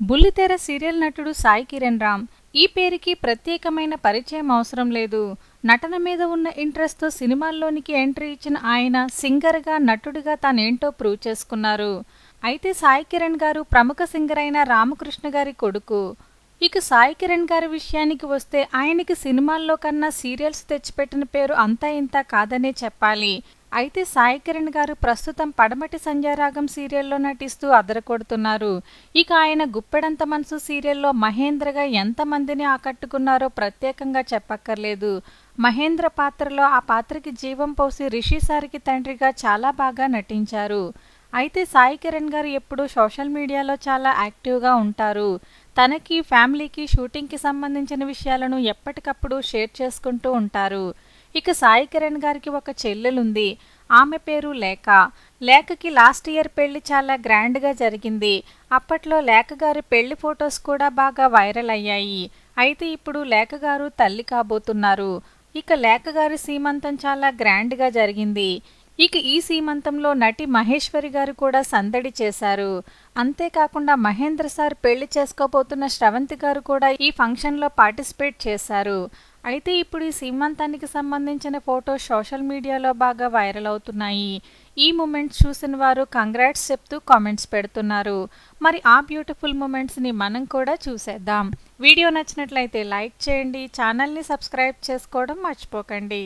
బుల్లితెర సీరియల్ నటుడు సాయి కిరణ్ రామ్ ఈ పేరుకి ప్రత్యేకమైన పరిచయం అవసరం లేదు. నటన మీద ఉన్న ఇంట్రెస్ట్తో సినిమాల్లోనికి ఎంట్రీ ఇచ్చిన ఆయన సింగర్గా నటుడిగా తానేంటో ప్రూవ్ చేసుకున్నారు. అయితే సాయి కిరణ్ గారు ప్రముఖ సింగర్ అయిన రామకృష్ణ గారి కొడుకు. ఇక సాయి కిరణ్ గారి విషయానికి వస్తే ఆయనకి సినిమాల్లో కన్నా సీరియల్స్ తెచ్చిపెట్టిన పేరు అంతా ఇంత కాదనే చెప్పాలి. అయితే సాయి కిరణ్ గారు ప్రస్తుతం పడమటి సంధ్యారాగం సీరియల్లో నటిస్తూ అదరకొడుతున్నారు ఇక ఆయన గుప్పెడంత మనసు సీరియల్లో మహేంద్రగా ఎంతమందిని ఆకట్టుకున్నారో ప్రత్యేకంగా చెప్పక్కర్లేదు. మహేంద్ర పాత్రలో ఆ పాత్రకి జీవం పోసి రిషి సారికి తండ్రిగా చాలా బాగా నటించారు. అయితే సాయి కిరణ్ గారు ఎప్పుడూ సోషల్ మీడియాలో చాలా యాక్టివ్గా ఉంటారు. తనకి ఫ్యామిలీకి షూటింగ్కి సంబంధించిన విషయాలను ఎప్పటికప్పుడు షేర్ చేసుకుంటూ ఉంటారు. ఇక సాయి కిరణ్ గారికి ఒక చెల్లెలుంది. ఆమె పేరు లేఖ. లేఖకి లాస్ట్ ఇయర్ పెళ్ళి చాలా గ్రాండ్గా జరిగింది. అప్పట్లో లేఖ గారి పెళ్ళి ఫొటోస్ కూడా బాగా వైరల్ అయ్యాయి. అయితే ఇప్పుడు లేఖ గారు తల్లి కాబోతున్నారు. ఇక లేఖ గారి సీమంతం చాలా గ్రాండ్గా జరిగింది. ఇక ఈ సీమంతంలో నటి మహేశ్వరి గారు కూడా సందడి చేశారు. అంతేకాకుండా మహేంద్ర సార్ పెళ్ళి చేసుకోబోతున్న శ్రవంతి గారు కూడా ఈ ఫంక్షన్లో పార్టిసిపేట్ చేశారు. అయితే ఇప్పుడు ఈ సీమంతానికి సంబంధించిన ఫోటో సోషల్ మీడియాలో బాగా వైరల్ అవుతున్నాయి. ఈ మూమెంట్స్ చూసిన వారు కంగ్రాట్స్ చెప్తూ కామెంట్స్ పెడుతున్నారు. మరి ఆ బ్యూటిఫుల్ మూమెంట్స్ని మనం కూడా చూసేద్దాం. వీడియో నచ్చినట్లయితే లైక్ చేయండి ఛానల్ని సబ్స్క్రైబ్ చేసుకోవడం మర్చిపోకండి.